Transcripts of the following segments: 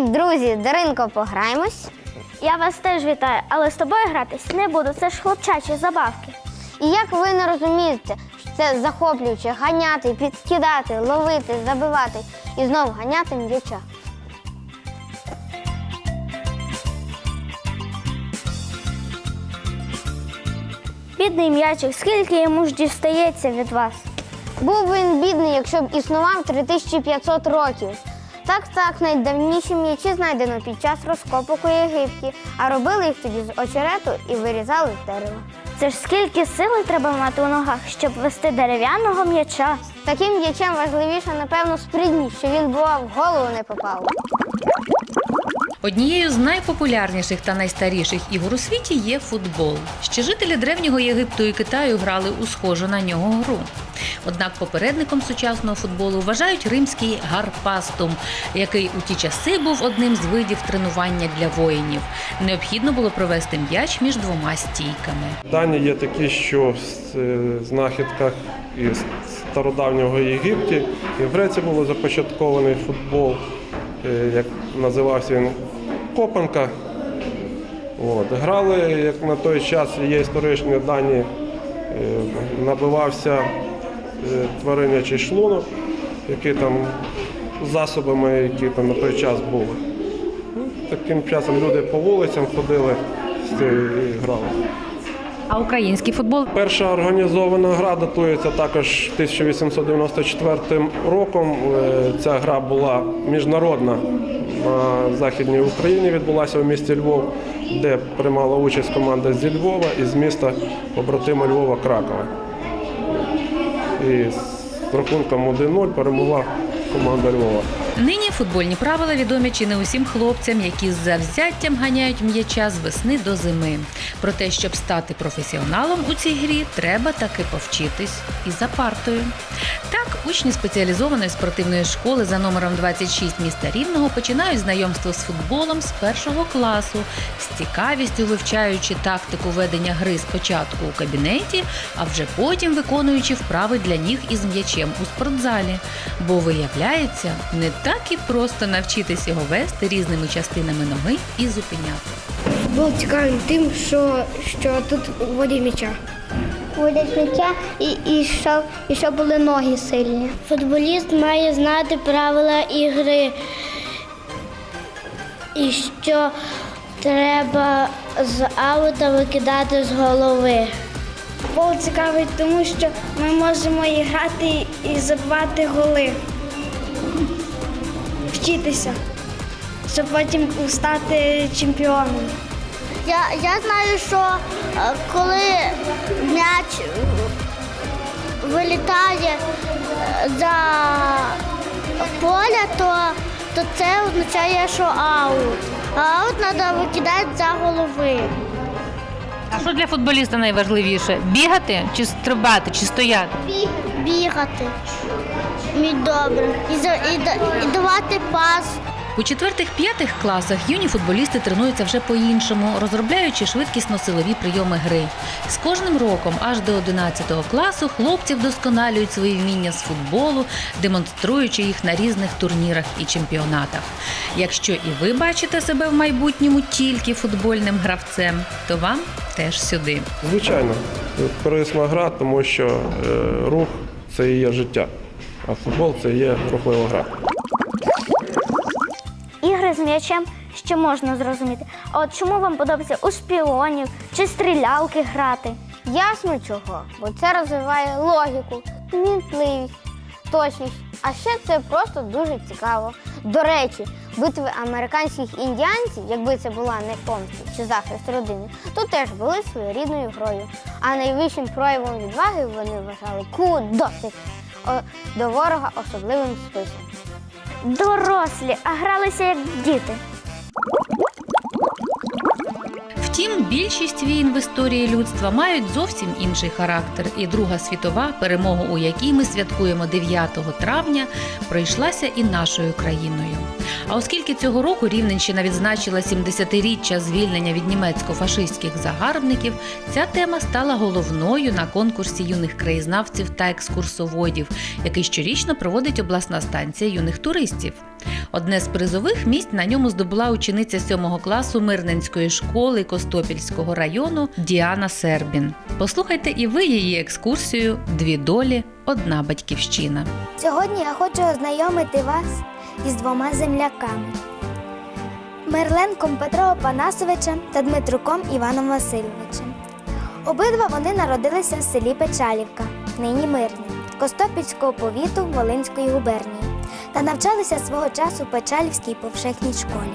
Привіт, друзі! Даринко, пограємось. Я вас теж вітаю, але з тобою гратись не буду. Це ж хлопчачі забавки. І як ви не розумієте, що це захоплююче ганяти, підкидати, ловити, забивати і знову ганяти м'яча. Бідний м'ячик, скільки йому ж дістається від вас? Був він бідний, якщо б існував 3500 років. Так, так, найдавніші м'ячі знайдено під час розкопок у Єгипті, а робили їх тоді з очерету і вирізали дерево. Це ж скільки сили треба мати у ногах, щоб вести дерев'яного м'яча. Таким м'ячем важливіше, напевно, спритність, що він бував в голову не попав. Однією з найпопулярніших та найстаріших ігор у світі є футбол. Ще жителі древнього Єгипту і Китаю грали у схожу на нього гру. Однак попередником сучасного футболу вважають римський гарпастум, який у ті часи був одним з видів тренування для воїнів. Необхідно було провести м'яч між двома стійками. Дані є такі, що в е, знахідках із стародавнього Єгипті і в Греції було започаткований футбол, е, як називався він Копанка. От. Грали, як на той час є історичні дані, е, набивався е, тваринячий шлунок, який там засобами, які там на той час були. Ну, Таким часом люди по вулицям ходили і грали. А український футбол Перша організована гра датується також 1894 роком. Е, Ця гра була міжнародна на Західній Україні, відбулася у місті Львов, де приймала участь команда зі Львова і з міста побратима Львова Кракова. І з рахунком 1-0 перемогла команда Львова. Нині футбольні правила відомі чи не усім хлопцям, які з завзяттям ганяють м'яча з весни до зими. Про те, щоб стати професіоналом у цій грі, треба таки повчитись і за партою. Так, учні спеціалізованої спортивної школи за номером 26 міста Рівного починають знайомство з футболом з першого класу, з цікавістю вивчаючи тактику ведення гри спочатку у кабінеті, а вже потім виконуючи вправи для ніг із м'ячем у спортзалі. Бо виявляється, не так і просто навчитись його вести різними частинами ноги і зупиняти. Був цікавий тим, що, що тут воді м'яча. Водять м'яча і, і, щоб, і щоб були ноги сильні. Футболіст має знати правила ігри. І що треба з аута викидати з голови. Футбол цікавий, тому що ми можемо і грати і забивати голи. Вчитися, щоб потім стати чемпіоном. Я, я знаю, що е, коли м'яч вилітає е, за поля, то, то це означає, що аут. А аут треба викидати за голови. А що для футболіста найважливіше? Бігати чи стрибати, чи стояти? Біг, бігати. Мій добре. І, за- і, і давати пас. У четвертих-п'ятих класах юні футболісти тренуються вже по-іншому, розробляючи швидкісно-силові прийоми гри. З кожним роком, аж до 11 класу, хлопці вдосконалюють свої вміння з футболу, демонструючи їх на різних турнірах і чемпіонатах. Якщо і ви бачите себе в майбутньому тільки футбольним гравцем, то вам теж сюди. Звичайно, корисна гра, тому що е, рух це і є життя, а футбол це є рухлива гра. Ігри з м'ячем ще можна зрозуміти. А от чому вам подобається у шпіонів чи стрілялки грати? Ясно чого, бо це розвиває логіку, мінтливість, точність. А ще це просто дуже цікаво. До речі, битви американських індіанців, якби це була не помста чи захист родини, то теж були своєрідною грою. А найвищим проявом відваги вони вважали кудосить до ворога особливим списом. Дорослі, а гралися як діти. Втім, більшість війн в історії людства мають зовсім інший характер, і Друга світова, перемогу у якій ми святкуємо 9 травня, пройшлася і нашою країною. А оскільки цього року Рівненщина відзначила 70-річчя звільнення від німецько-фашистських загарбників, ця тема стала головною на конкурсі юних краєзнавців та екскурсоводів, який щорічно проводить обласна станція юних туристів. Одне з призових місць на ньому здобула учениця 7 класу Мирненської школи Костопільського району Діана Сербін. Послухайте і ви її екскурсію Дві долі, одна батьківщина. Сьогодні я хочу ознайомити вас із двома земляками Мерленком Петром Опанасовичем та Дмитруком Іваном Васильовичем. Обидва вони народилися в селі Печалівка, нині Мирне, Костопільського повіту Волинської губернії, та навчалися свого часу в Печалівській повшехній школі.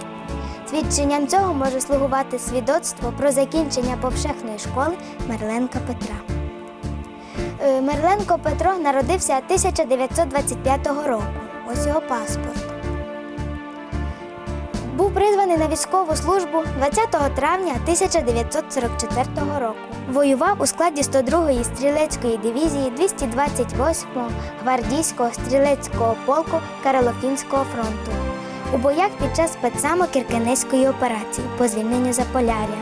Свідченням цього може слугувати свідоцтво про закінчення повшехної школи Мерленка Петра. Е, Мерленко Петро народився 1925 року. Ось його паспорт. Був призваний на військову службу 20 травня 1944 року. Воював у складі 102-ї стрілецької дивізії 228-го гвардійського стрілецького полку Карелофінського фронту. У боях під час спецсаму Кіркенезької операції по звільненню Заполяр'я.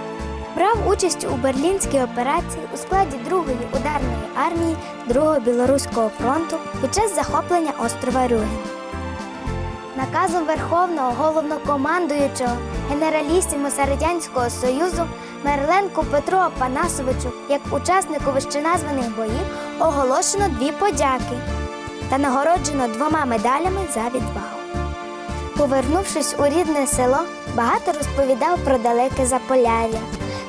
Брав участь у Берлінській операції у складі 2-ї ударної армії 2-го Білоруського фронту під час захоплення острова Рюген. Наказом Верховного головнокомандуючого генералісімуса Радянського Союзу Мерленку Петру Апанасовичу як учаснику вищеназваних боїв оголошено дві подяки та нагороджено двома медалями за відвагу. Повернувшись у рідне село, багато розповідав про далеке Заполяр'я,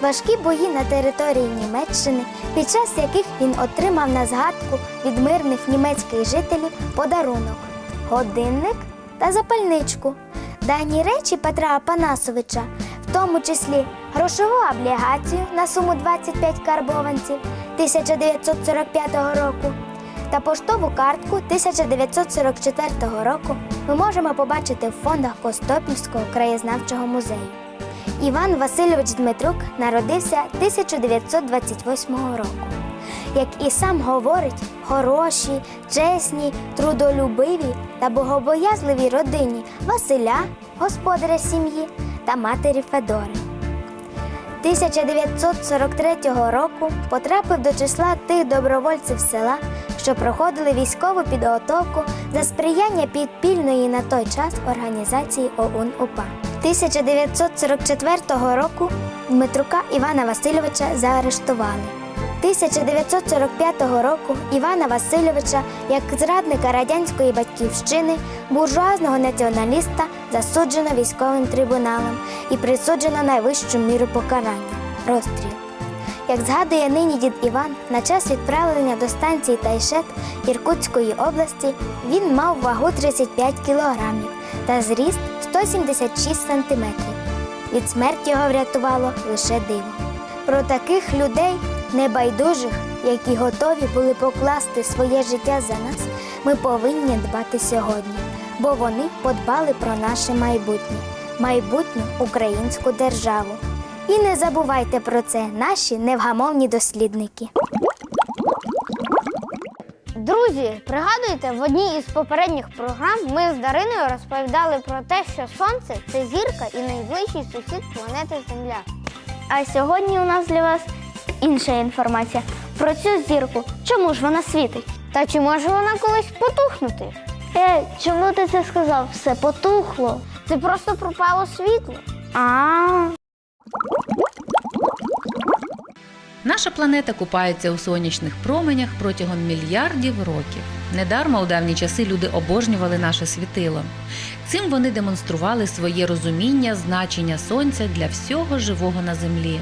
важкі бої на території Німеччини, під час яких він отримав на згадку від мирних німецьких жителів подарунок годинник та запальничку. Дані речі Петра Апанасовича, в тому числі грошову облігацію на суму 25 карбованців 1945 року та поштову картку 1944 року ми можемо побачити в фондах Костопільського краєзнавчого музею. Іван Васильович Дмитрук народився 1928 року. Як і сам говорить, хороші, чесні, трудолюбиві та богобоязливій родині Василя, господаря сім'ї та матері Федори. 1943 року потрапив до числа тих добровольців села, що проходили військову підготовку за сприяння підпільної на той час організації ОУН УПА. 1944 року Дмитрука Івана Васильовича заарештували. 1945 року Івана Васильовича як зрадника радянської батьківщини, буржуазного націоналіста засуджено військовим трибуналом і присуджено найвищу міру покарання розстріл. Як згадує нині дід Іван, на час відправлення до станції Тайшет Іркутської області він мав вагу 35 кілограмів та зріст 176 сантиметрів. Від смерті його врятувало лише диво. Про таких людей, небайдужих, які готові були покласти своє життя за нас, ми повинні дбати сьогодні, бо вони подбали про наше майбутнє, майбутню українську державу. І не забувайте про це, наші невгамовні дослідники. Друзі, пригадуєте, в одній із попередніх програм ми з Дариною розповідали про те, що сонце це зірка і найближчий сусід планети Земля. А сьогодні у нас для вас інша інформація про цю зірку. Чому ж вона світить? Та чи може вона колись потухнути? Ей, чому ти це сказав? Все потухло. Це просто пропало світло. А. Наша планета купається у сонячних променях протягом мільярдів років. Недарма у давні часи люди обожнювали наше світило. Цим вони демонстрували своє розуміння значення сонця для всього живого на землі.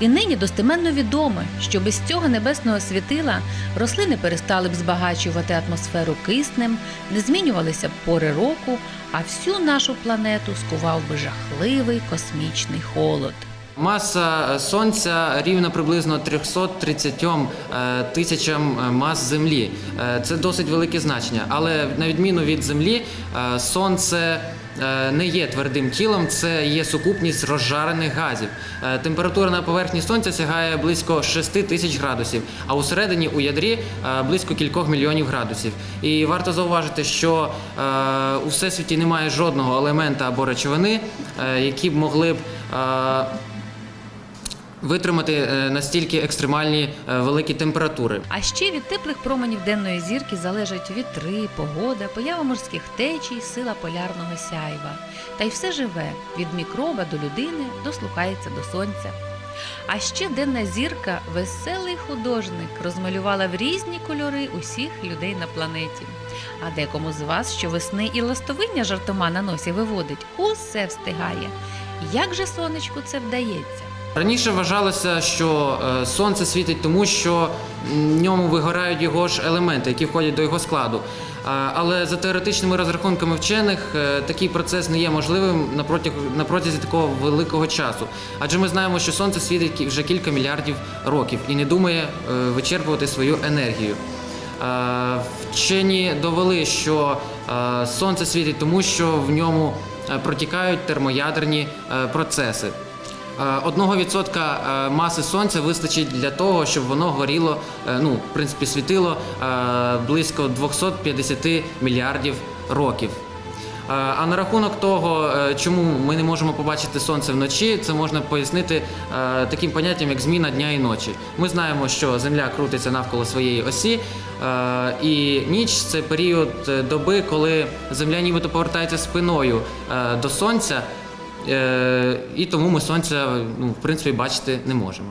І нині достеменно відомо, що без цього небесного світила рослини перестали б збагачувати атмосферу киснем, не змінювалися б пори року, а всю нашу планету скував би жахливий космічний холод. Маса е, сонця рівна приблизно 330 е, тисячам е, мас землі. Це досить велике значення. Але на відміну від землі, сонце. Е, Не є твердим тілом, це є сукупність розжарених газів. Е, Температура на поверхні сонця сягає близько 6 тисяч градусів, а усередині у ядрі е, близько кількох мільйонів градусів. І варто зауважити, що у всесвіті немає жодного елемента або речовини, які б могли б витримати е, настільки екстремальні е, великі температури. А ще від теплих променів денної зірки залежать вітри, погода, поява морських течій, сила полярного сяйва. Та й все живе від мікроба до людини дослухається до сонця. А ще денна зірка, веселий художник, розмалювала в різні кольори усіх людей на планеті. А декому з вас щовесни і ластовиння жартома на носі виводить, усе встигає. Як же сонечку це вдається? Раніше вважалося, що е, сонце світить тому, що в ньому вигорають його ж елементи, які входять до його складу. Але за теоретичними розрахунками вчених е, такий процес не є можливим на протязі такого великого часу. Адже ми знаємо, що сонце світить вже кілька мільярдів років і не думає е, вичерпувати свою енергію. Е, Вчені довели, що е, сонце світить тому, що в ньому е, протікають термоядерні е, процеси. Е, Одного відсотка е, маси сонця вистачить для того, щоб воно горіло, е, ну, в принципі, світило близько 250 мільярдів років. А на рахунок того, чому ми не можемо побачити сонце вночі, це можна пояснити таким поняттям, як зміна дня і ночі. Ми знаємо, що Земля крутиться навколо своєї осі, і ніч це період доби, коли Земля нібито повертається спиною до сонця. Е, і тому ми сонця ну, в принципі бачити не можемо.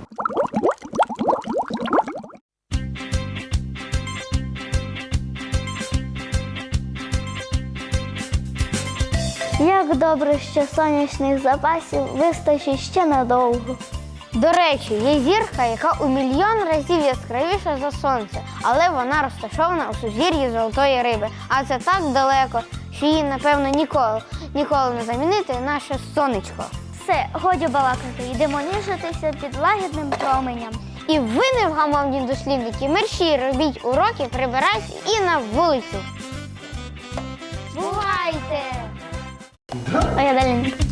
Як добре, що сонячних запасів вистачить ще надовго. До речі, є зірка, яка у мільйон разів яскравіша за сонце, але вона розташована у сузір'ї золотої риби. А це так далеко, що її, напевно, ніколи, ніколи не замінити наше сонечко. Все, годі балакати, йдемо ніжитися під лагідним променям. І ви невгамовні дослідники, мерші, робіть уроки, прибирайте і на вулицю. Бувайте! А я далі не